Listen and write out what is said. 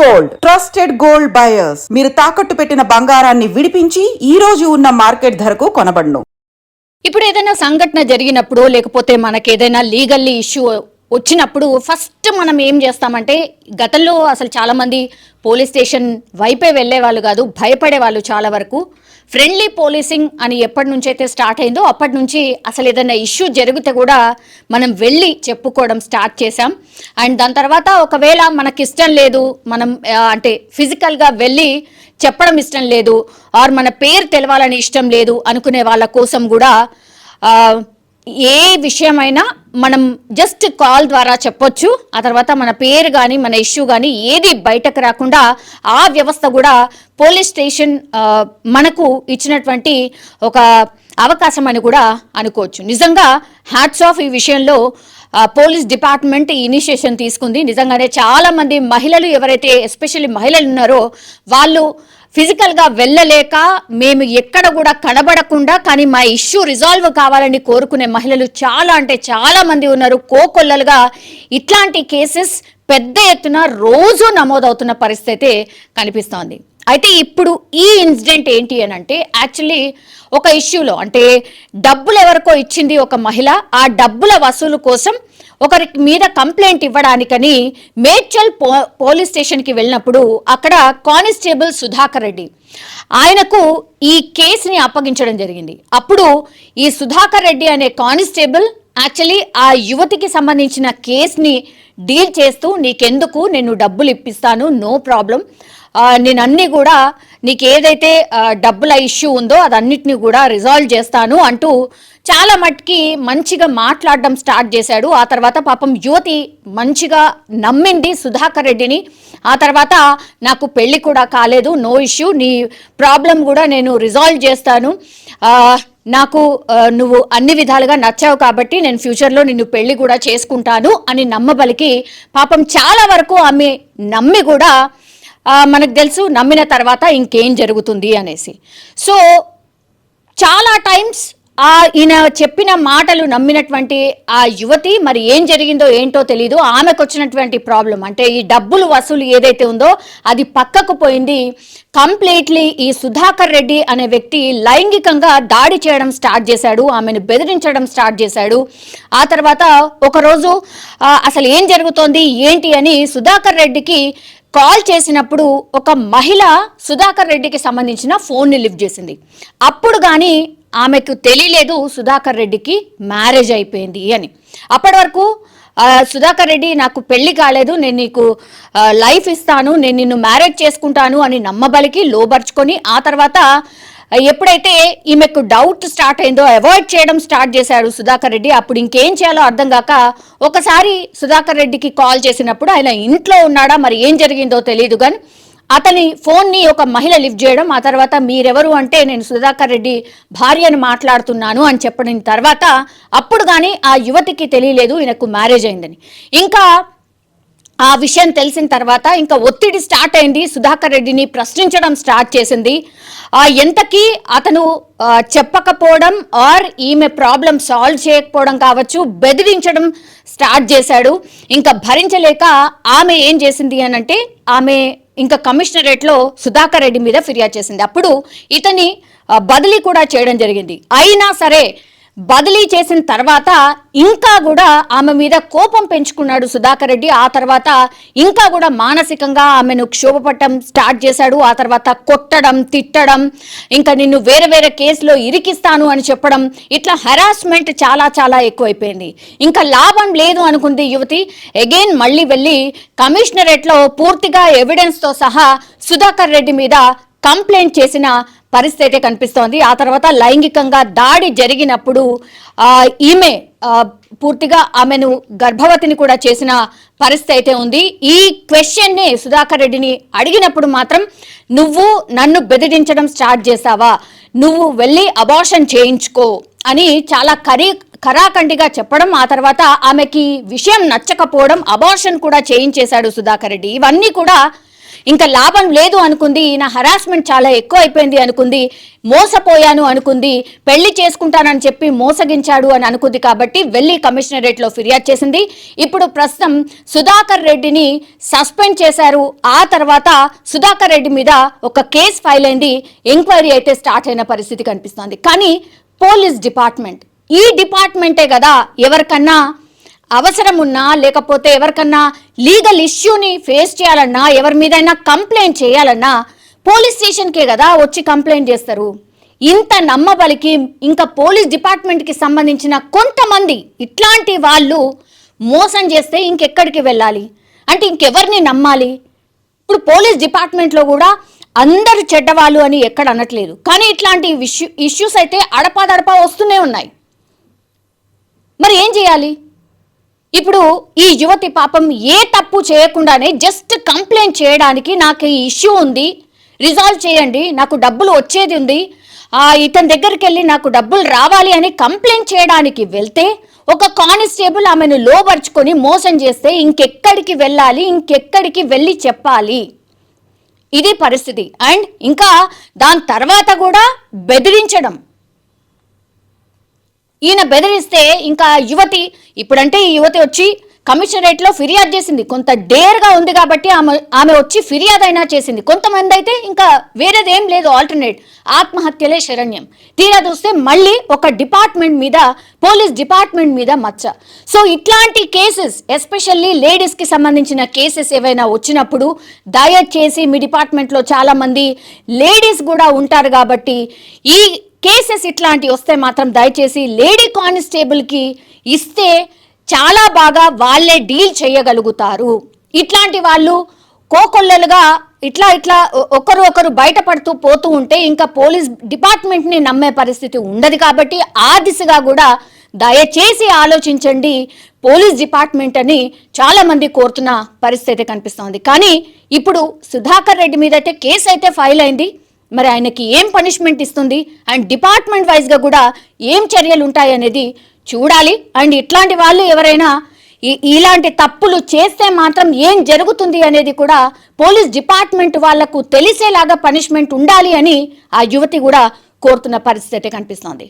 Gold trusted gold buyers మీరు తాకట్టు పెట్టిన బంగారాన్ని విడిపించి ఈ రోజు ఉన్న మార్కెట్ ధరకు కొనబడును. ఇప్పుడు ఏదైనా సంఘటన జరిగినప్పుడు లేకపోతే మనకి ఏదైనా లీగల్లీ ఇష్యూ వచ్చినప్పుడు ఫస్ట్ మనం ఏం చేస్తామంటే గతంలో అసలు చాలామంది పోలీస్ స్టేషన్ వైపే వెళ్ళే వాళ్ళు కాదు భయపడే వాళ్ళు చాలా వరకు. ఫ్రెండ్లీ పోలీసింగ్ అని ఎప్పటి నుంచి అయితే స్టార్ట్ అయిందో అప్పటి నుంచి అసలు ఏదైనా ఇష్యూ జరిగితే కూడా మనం వెళ్ళి చెప్పుకోవడం స్టార్ట్ చేశాం. అండ్ దాని తర్వాత ఒకవేళ మనకి ఇష్టం లేదు మనం అంటే ఫిజికల్గా వెళ్ళి చెప్పడం ఇష్టం లేదు ఆర్ మన పేరు తెలవాలని ఇష్టం లేదు అనుకునే వాళ్ళ కోసం కూడా ఏ విషయమైనా మనం జస్ట్ కాల్ ద్వారా చెప్పొచ్చు. ఆ తర్వాత మన పేరు కానీ మన ఇష్యూ కానీ ఏది బయటకు రాకుండా ఆ వ్యవస్థ కూడా పోలీస్ స్టేషన్ మనకు ఇచ్చినటువంటి ఒక అవకాశం అని కూడా అనుకోవచ్చు. నిజంగా హ్యాట్స్ ఆఫ్ ఈ విషయంలో పోలీస్ డిపార్ట్మెంట్ ఇనిషియేషన్ తీసుకుంది. నిజంగానే చాలామంది మహిళలు ఎవరైతే ఎస్పెషల్లీ మహిళలు ఉన్నారో వాళ్ళు ఫిజికల్గా వెళ్ళలేక మేము ఎక్కడ కూడా కనబడకుండా కానీ మా ఇష్యూ రిజాల్వ్ కావాలని కోరుకునే మహిళలు చాలా అంటే చాలా మంది ఉన్నారు. కోకొల్లలుగా ఇట్లాంటి కేసెస్ పెద్ద ఎత్తున రోజు నమోదవుతున్న పరిస్థితి కనిపిస్తోంది. అయితే ఇప్పుడు ఈ ఇన్సిడెంట్ ఏంటి అని అంటే యాక్చువల్లీ ఒక ఇష్యూలో అంటే డబ్బులు ఎవరికో ఇచ్చింది ఒక మహిళ. ఆ డబ్బుల వసూలు కోసం ఒకరి మీద కంప్లైంట్ ఇవ్వడానికని మేడ్చల్ పో పోలీస్ స్టేషన్కి వెళ్ళినప్పుడు అక్కడ కానిస్టేబుల్ సుధాకర్ రెడ్డి. ఆయనకు ఈ కేసుని అప్పగించడం జరిగింది. అప్పుడు ఈ సుధాకర్ రెడ్డి అనే కానిస్టేబుల్ యాక్చువల్లీ ఆ యువతికి సంబంధించిన కేసుని డీల్ చేస్తూ నీకెందుకు? నేను డబ్బులు ఇప్పిస్తాను. No problem. నేను అన్ని కూడా నీకు ఏదైతే డబ్బుల ఇష్యూ ఉందో అదన్నిటిని కూడా రిజాల్వ్ చేస్తాను అంటూ చాలా మట్టుకి మంచిగా మాట్లాడడం స్టార్ట్ చేశాడు. ఆ తర్వాత పాపం యువతి మంచిగా నమ్మింది సుధాకర్ రెడ్డిని. ఆ తర్వాత నాకు పెళ్ళి కూడా కాలేదు నో ఇష్యూ నీ ప్రాబ్లం కూడా నేను రిజాల్వ్ చేస్తాను. నాకు నువ్వు అన్ని విధాలుగా నచ్చావు కాబట్టి నేను ఫ్యూచర్లో నిన్ను పెళ్ళి కూడా చేసుకుంటాను అని నమ్మబలికి పాపం చాలా వరకు ఆమె నమ్మి కూడా మనకు తెలుసు నమ్మిన తర్వాత ఇంకేం జరుగుతుంది అనేసి. సో చాలా టైమ్స్ ఆ ఈయన చెప్పిన మాటలు నమ్మినటువంటి ఆ యువతి మరి ఏం జరిగిందో ఏంటో తెలియదు ఆమెకు వచ్చినటువంటి ప్రాబ్లం అంటే ఈ డబ్బులు వసూలు ఏదైతే ఉందో అది పక్కకు పోయింది. కంప్లీట్లీ ఈ సుధాకర్ రెడ్డి అనే వ్యక్తి లైంగికంగా దాడి చేయడం స్టార్ట్ చేశాడు ఆమెను బెదిరించడం స్టార్ట్ చేశాడు. ఆ తర్వాత ఒకరోజు అసలు ఏం జరుగుతోంది ఏంటి అని సుధాకర్ రెడ్డికి కాల్ చేసినప్పుడు ఒక మహిళ సుధాకర్ రెడ్డికి సంబంధించిన ఫోన్ని లిఫ్ట్ చేసింది. అప్పుడు కానీ ఆమెకు తెలియలేదు సుధాకర్ రెడ్డికి మ్యారేజ్ అయిపోయింది అని. అప్పటి వరకు సుధాకర్ రెడ్డి నాకు పెళ్ళి కాలేదు నేను నీకు లైఫ్ ఇస్తాను నేను నిన్ను మ్యారేజ్ చేసుకుంటాను అని నమ్మబలికి లోబర్చుకొని ఆ తర్వాత ఎప్పుడైతే ఈమెకు డౌట్ స్టార్ట్ అయిందో అవాయిడ్ చేయడం స్టార్ట్ చేశాడు సుధాకర్ రెడ్డి అప్పుడు ఇంకేం చేయాలో అర్థం కాక ఒకసారి సుధాకర్ రెడ్డికి కాల్ చేసినప్పుడు ఆయన ఇంట్లో ఉన్నాడా మరి ఏం జరిగిందో తెలియదు కానీ అతని ఫోన్ని ఒక మహిళ లిఫ్ట్ చేయడం ఆ తర్వాత మీరెవరు అంటే నేను సుధాకర్ రెడ్డి భార్యను మాట్లాడుతున్నాను అని చెప్పిన తర్వాత అప్పుడు కానీ ఆ యువతికి తెలియలేదు ఈయనకు మ్యారేజ్ అయిందని. ఇంకా ఆ విషయం తెలిసిన తర్వాత ఇంకా ఒత్తిడి స్టార్ట్ అయింది. సుధాకర్ రెడ్డిని ప్రశ్నించడం స్టార్ట్ చేసింది. ఆ ఎంతకీ అతను చెప్పకపోవడం ఆర్ ఈమె ప్రాబ్లం సాల్వ్ చేయకపోవడం కావచ్చు బెదిరించడం స్టార్ట్ చేశాడు. ఇంకా భరించలేక ఆమె ఏం చేసింది అని అంటే ఆమె ఇంకా కమిషనరేట్లో సుధాకర్ రెడ్డి మీద ఫిర్యాదు చేసింది. అప్పుడు ఇతని బదిలీ కూడా చేయడం జరిగింది. అయినా సరే బదిలీ చేసిన తర్వాత ఇంకా కూడా ఆమె మీద కోపం పెంచుకున్నాడు సుధాకర్ రెడ్డి. ఆ తర్వాత ఇంకా కూడా మానసికంగా ఆమెను క్షోభపట్టడం స్టార్ట్ చేశాడు. ఆ తర్వాత కొట్టడం తిట్టడం ఇంకా నిన్ను వేరే వేరే కేసులో ఇరికిస్తాను అని చెప్పడం ఇట్లా హెరాస్మెంట్ చాలా చాలా ఎక్కువైపోయింది. ఇంకా లాభం లేదు అనుకుంది యువతి. అగైన్ మళ్ళీ వెళ్ళి కమిషనరేట్లో పూర్తిగా ఎవిడెన్స్తో సహా సుధాకర్ రెడ్డి మీద కంప్లైంట్ చేసిన పరిస్థితి అయితే కనిపిస్తోంది. ఆ తర్వాత లైంగికంగా దాడి జరిగినప్పుడు ఈమె పూర్తిగా ఆమెను గర్భవతిని కూడా చేసిన పరిస్థితి అయితే ఉంది. ఈ క్వశ్చన్ని సుధాకర్ రెడ్డిని అడిగినప్పుడు మాత్రం నువ్వు నన్ను బెదిరించడం స్టార్ట్ చేసావా నువ్వు వెళ్ళి అబార్షన్ చేయించుకో అని చాలా కరీ కరాఖండిగా చెప్పడం ఆ తర్వాత ఆమెకి విషయం నచ్చకపోవడం అబార్షన్ కూడా చేయించేశాడు సుధాకర్ రెడ్డి. ఇవన్నీ కూడా ఇంకా లాభం లేదు అనుకుంది ఈయన హరాస్మెంట్ చాలా ఎక్కువ అయిపోయింది అనుకుంది మోసపోయాను అనుకుంది పెళ్ళి చేసుకుంటానని చెప్పి మోసగించాడు అని అనుకుంది కాబట్టి వెళ్ళి కమిషనరేట్లో ఫిర్యాదు చేసింది. ఇప్పుడు ప్రస్తుతం సుధాకర్ రెడ్డిని సస్పెండ్ చేశారు. ఆ తర్వాత సుధాకర్ రెడ్డి మీద ఒక కేసు ఫైల్ అయింది. ఎంక్వైరీ అయితే స్టార్ట్ అయిన పరిస్థితి కనిపిస్తోంది. కానీ పోలీస్ డిపార్ట్మెంట్ ఈ డిపార్ట్మెంటే కదా ఎవరికన్నా అవసరం ఉన్నా లేకపోతే ఎవరికన్నా లీగల్ ఇష్యూని ఫేస్ చేయాలన్నా ఎవరి మీదైనా కంప్లైంట్ చేయాలన్నా పోలీస్ స్టేషన్కే కదా వచ్చి కంప్లైంట్ చేస్తారు. ఇంత నమ్మబలికి ఇంకా పోలీస్ డిపార్ట్మెంట్కి సంబంధించిన కొంతమంది ఇట్లాంటి వాళ్ళు మోసం చేస్తే ఇంకెక్కడికి వెళ్ళాలి? అంటే ఇంకెవరిని నమ్మాలి? ఇప్పుడు పోలీస్ డిపార్ట్మెంట్లో కూడా అందరు చెడ్డవాళ్ళు అని ఎక్కడ అనట్లేదు. కానీ ఇట్లాంటి ఇష్యూ ఇష్యూస్ అయితే అడపాదడపా వస్తూనే ఉన్నాయి. మరి ఏం చేయాలి? ఇప్పుడు ఈ యువతి పాపం ఏ తప్పు చేయకుండానే జస్ట్ కంప్లైంట్ చేయడానికి నాకు ఈ ఇష్యూ ఉంది. రిజాల్వ్ చేయండి. నాకు డబ్బులు వచ్చేది ఉంది. ఆ ఇతని దగ్గరికి వెళ్ళి నాకు డబ్బులు రావాలి అని కంప్లైంట్ చేయడానికి వెళ్తే ఒక కానిస్టేబుల్ ఆమెను లోపరుచుకొని మోసం చేస్తే ఇంకెక్కడికి వెళ్ళాలి? ఇంకెక్కడికి వెళ్ళి చెప్పాలి? ఇది పరిస్థితి. అండ్ ఇంకా దాని తర్వాత కూడా బెదిరించడం. ఈయన బెదిరిస్తే ఇంకా యువతి ఇప్పుడంటే ఈ యువతి వచ్చి కమిషనరేట్లో ఫిర్యాదు చేసింది. కొంత డేర్గా ఉంది కాబట్టి ఆమె ఆమె వచ్చి ఫిర్యాదు అయినా చేసింది. కొంతమంది అయితే ఇంకా వేరేది ఏం లేదు ఆల్టర్నేట్. ఆత్మహత్యలే శరణ్యం. తీరా చూస్తే మళ్ళీ ఒక డిపార్ట్మెంట్ మీద పోలీస్ డిపార్ట్మెంట్ మీద మచ్చ. సో ఇట్లాంటి కేసెస్ ఎస్పెషల్లీ లేడీస్కి సంబంధించిన కేసెస్ ఏవైనా వచ్చినప్పుడు దయచేసి మీ డిపార్ట్మెంట్లో చాలామంది లేడీస్ కూడా ఉంటారు కాబట్టి ఈ కేసెస్ ఇట్లాంటివి వస్తే మాత్రం దయచేసి లేడీ కానిస్టేబుల్కి ఇస్తే చాలా బాగా వాళ్ళే డీల్ చేయగలుగుతారు. ఇట్లాంటి వాళ్ళు కోకొల్లలుగా ఇట్లా ఇట్లా ఒకరు ఒకరు బయటపడుతూ పోతూ ఉంటే ఇంకా పోలీస్ డిపార్ట్మెంట్ని నమ్మే పరిస్థితి ఉండదు కాబట్టి ఆ దిశగా కూడా దయచేసి ఆలోచించండి. పోలీస్ డిపార్ట్మెంట్ అని చాలామంది కోరుతున్న పరిస్థితి కనిపిస్తోంది. కానీ ఇప్పుడు సుధాకర్ రెడ్డి మీద అయితే కేసు అయితే ఫైల్ అయింది. మరి ఆయనకి ఏం పనిష్మెంట్ ఇస్తుంది? అండ్ డిపార్ట్మెంట్ వైజ్గా కూడా ఏం చర్యలు ఉంటాయి అనేది చూడాలి. అండ్ ఇట్లాంటి వాళ్ళు ఎవరైనా ఇలాంటి తప్పులు చేస్తే మాత్రం ఏం జరుగుతుంది అనేది కూడా పోలీస్ డిపార్ట్మెంట్ వాళ్ళకు తెలిసేలాగా పనిష్మెంట్ ఉండాలి అని ఆ యువతి కూడా కోరుతున్న పరిస్థితి కనిపిస్తోంది.